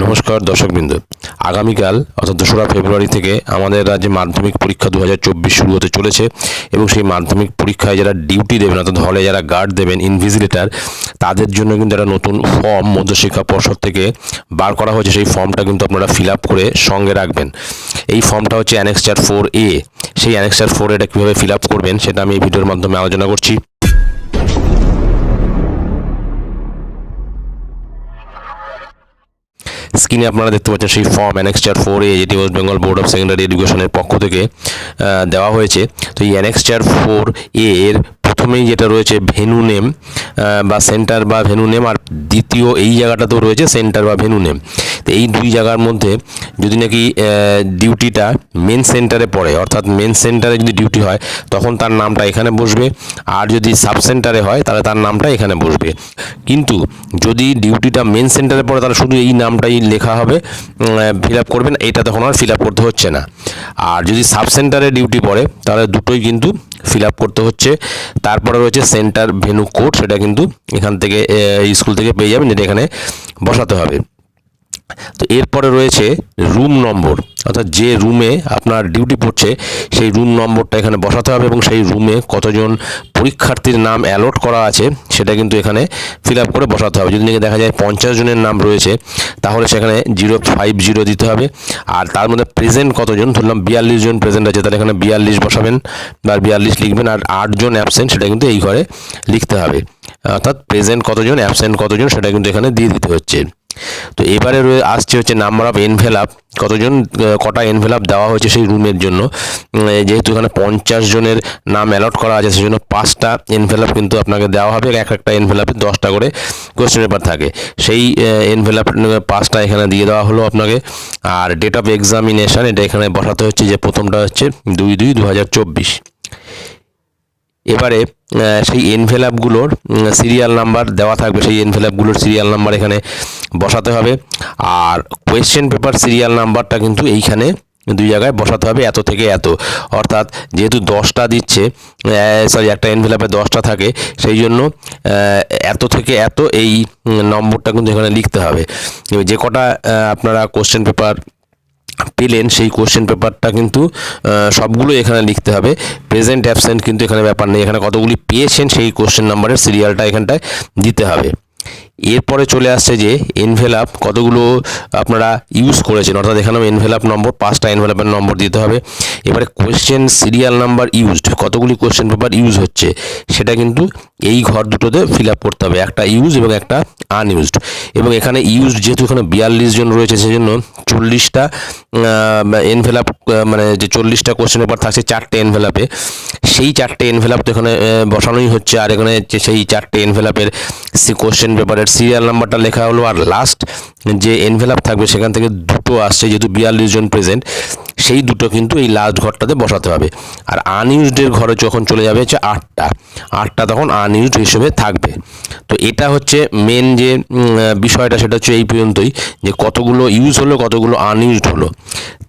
নমস্কার দর্শকবৃন্দ। আগামীকাল, অর্থাৎ দোসরা ফেব্রুয়ারি থেকে আমাদের রাজ্যে মাধ্যমিক পরীক্ষা দু হাজার চব্বিশ শুরু হতে চলেছে এবং সেই মাধ্যমিক পরীক্ষায় যারা ডিউটি দেবেন, অর্থাৎ হলে যারা গার্ড দেবেন ইনভিজিলেটার তাদের জন্য কিন্তু একটা নতুন ফর্ম মধ্যশিক্ষা পর্ষদ থেকে বার করা হয়েছে। সেই ফর্মটা কিন্তু আপনারা ফিল করে সঙ্গে রাখবেন। এই ফর্মটা হচ্ছে অ্যানেক্সচার ফোর এ সেই অ্যানেক্সচার ফোর এটা কীভাবে ফিল করবেন, সেটা আমি এই ভিডিওর মাধ্যমে আলোচনা করছি। স্ক্রিনে আপনারা দেখতে পাচ্ছেন, সেই ফর্ম অ্যানেক্সচার ফোর এ যেটি West Bengal board of secondary এডুকেশনের পক্ষ থেকে দেওয়া হয়েছে। তো এই অ্যানেক্সচার ফোর এ এর প্রথমেই যেটা রয়েছে ভেনু নেম বা সেন্টার বা ভেনু নেম, আর দ্বিতীয় এই জায়গাটাতেও রয়েছে সেন্টার বা ভেনু নেম। তো এই দুই জায়গার মধ্যে যদি নাকি ডিউটিটা মেন সেন্টারে পড়ে, অর্থাৎ মেন সেন্টারে যদি ডিউটি হয়, তখন তার নামটা এখানে বসবে, আর যদি সাব সেন্টারে হয়, তাহলে তার নামটা এখানে বসবে। কিন্তু যদি ডিউটিটা মেন সেন্টারে পড়ে, তাহলে শুধু এই নামটাই লেখা হবে ফিল আপ করবেন এটা তখন আর ফিল আপ করতে হচ্ছে না। আর যদি সাব সেন্টারে ডিউটি পড়ে, তাহলে দুটোই কিন্তু ফিল আপ করতে হচ্ছে। তারপরে রয়েছে সেন্টার ভেনু কোড সেটা কিন্তু এখান থেকে স্কুল থেকে পেয়ে যাবেন, যেটা এখানে বসাতে হবে। তো এরপরে রয়েছে রুম নম্বর অর্থাৎ যে রুমে আপনার ডিউটি পড়ছে, সেই রুম নম্বরটা এখানে বসাতে হবে এবং সেই রুমে কতজন পরীক্ষার্থীর নাম অ্যালট করা আছে, সেটা কিন্তু এখানে ফিল আপ করে বসাতে হবে। যদি দেখা যায় পঞ্চাশ জনের নাম রয়েছে, তাহলে সেখানে জিরো ফাইভ জিরো দিতে হবে। আর তার মধ্যে প্রেজেন্ট কতজন? ধরলাম বিয়াল্লিশ জন প্রেজেন্ট আছে, তাহলে এখানে বিয়াল্লিশ বসাবেন বা বিয়াল্লিশ লিখবেন, আর আটজন অ্যাবসেন্ট সেটা কিন্তু এই ঘরে লিখতে হবে। অর্থাৎ প্রেজেন্ট কতজন অ্যাবসেন্ট কতজন, সেটা কিন্তু এখানে দিয়ে দিতে হচ্ছে। তো এবারে আসছে হচ্ছে নাম্বার অফ এনভেলাপ কতজন কটা এনভেলাপ দেওয়া হয়েছে সেই রুমের জন্য। যেহেতু এখানে পঞ্চাশ জনের নাম অ্যালট করা আছে সেই জন্য পাঁচটা এনভেলাপ কিন্তু আপনাকে দেওয়া হবে এক একটা এনভেলাপে দশটা করে কোশ্চেন পেপার থাকে। সেই এনভেলাপ পাঁচটা এখানে দিয়ে দেওয়া হলো আপনাকে। আর ডেট অফ এক্সামিনেশন এটা এখানে বসাতে হচ্ছে যে প্রথমটা হচ্ছে দুই দুই দু হাজার চব্বিশ। এবারে সেই এনভেলাপগুলোর সিরিয়াল নাম্বার দেওয়া থাকবে। সেই এনভেলাপগুলোর সিরিয়াল নাম্বার এখানে বসাতে হবে। আর কোয়েশ্চেন পেপার সিরিয়াল নাম্বারটা কিন্তু এইখানে দুই জায়গায় বসাতে হবে, এত থেকে এত। অর্থাৎ যেহেতু দশটা দিচ্ছে সরি একটা এনভেলাপে দশটা থাকে, সেই জন্য এত থেকে এত এই নম্বরটা কিন্তু এখানে লিখতে হবে। যে কটা আপনারা কোশ্চেন পেপার পেলেন সেই কোশ্চেন পেপারটা কিন্তু সবগুলো এখানে লিখতে হবে। প্রেজেন্ট অ্যাবসেন্ট কিন্তু এখানে ব্যাপার নেই। এখানে কতগুলি পেয়েছেন সেই কোশ্চেন নাম্বারের সিরিয়ালটা এখানটায় দিতে হবে। এরপরে চলে আসছে যে এনভেলাপ কতগুলো আপনারা ইউজ করেছেন? অর্থাৎ এখানেও এনভেলাপ নম্বর পাঁচটা এনভেলাপের নম্বর দিতে হবে। এবারে কোয়েশ্চেন সিরিয়াল নাম্বার ইউজড কতগুলি কোয়েশ্চেন পেপার ইউজ হচ্ছে? সেটা কিন্তু এই ঘর দুটোতে ফিল আপ করতে হবে। একটা ইউজ এবং একটা আনইউজড এবং এখানে ইউজড যেহেতু এখানে বিয়াল্লিশ জন রয়েছে, সেজন্য চল্লিশটা এনভেলাপ মানে যে চল্লিশটা কোয়েশ্চেন পেপার থাকছে, চারটে এনভেলাপে সেই চারটে এনভেলাপ তো এখানে বসানোই হচ্ছে। আর এখানে সেই চারটে এনভেলাপের কোশ্চেন পেপারের সিরিয়াল নাম্বারটা লেখা হলো আর লাস্ট যে এনভেলাপ থাকবে সেখান থেকে দুটো আসছে, যেহেতু বিয়াল্লিশ জন প্রেজেন্ট সেই দুটো কিন্তু এই লাস্ট ঘরটাতে বসাতে হবে। আর আনইউজডের ঘরে যখন চলে যাবে হচ্ছে আটটা আটটা তখন আনইউজড হিসেবে থাকবে। তো এটা হচ্ছে মেন যে বিষয়টা, সেটা হচ্ছে এই পর্যন্তই যে কতগুলো ইউজ হলো, কতগুলো আনইউজড হলো।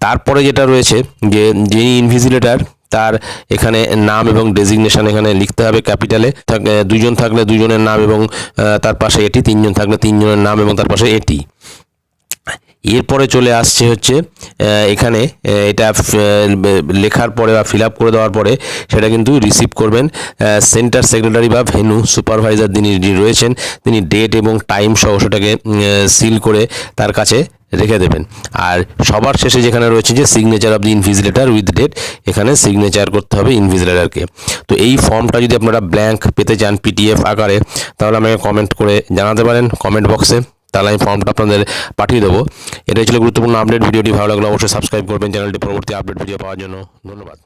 তারপরে যেটা রয়েছে যে, যিনি ইনভিজিলেটার তার এখানে নাম এবং ডেজিগনেশন এখানে লিখতে হবে ক্যাপিটালে দুজন থাকলে দুজনের নাম এবং তার পাশে এটি, তিনজন থাকলে তিনজনের নাম এবং তার পাশে এটি। এরপরে চলে আসছে হচ্ছে এখানে এটা লেখার পরে বা ফিল করে দেওয়ার পরে সেটা কিন্তু রিসিভ করবেন সেন্টার সেক্রেটারি বা ভেনু সুপারভাইজার যিনি রয়েছেন, তিনি ডেট এবং টাইম সহ সেটাকে সিল করে তার কাছে রেখে দেবেন। আর সবার শেষে যেখানে রয়েছে যে signature of the invigilator with date এখানে সিগনেচার করতে হবে ইনভিজিলেটারকে তো এই ফর্মটা যদি আপনারা ব্ল্যাঙ্ক পেতে চান পিটিএফ আকারে, তাহলে আমাকে কমেন্ট করে জানাতে পারেন কমেন্ট বক্সে তাহলে আমি ফর্মটা আপনাদের পাঠিয়ে দেবো। এটাই ছিল গুরুত্বপূর্ণ আপডেট ভিডিওটি ভালো লাগলে অবশ্যই সাবস্ক্রাইব করবেন। চ্যানেলটি পরবর্তী আপডেট ভিডিও পাওয়ার জন্য। ধন্যবাদ।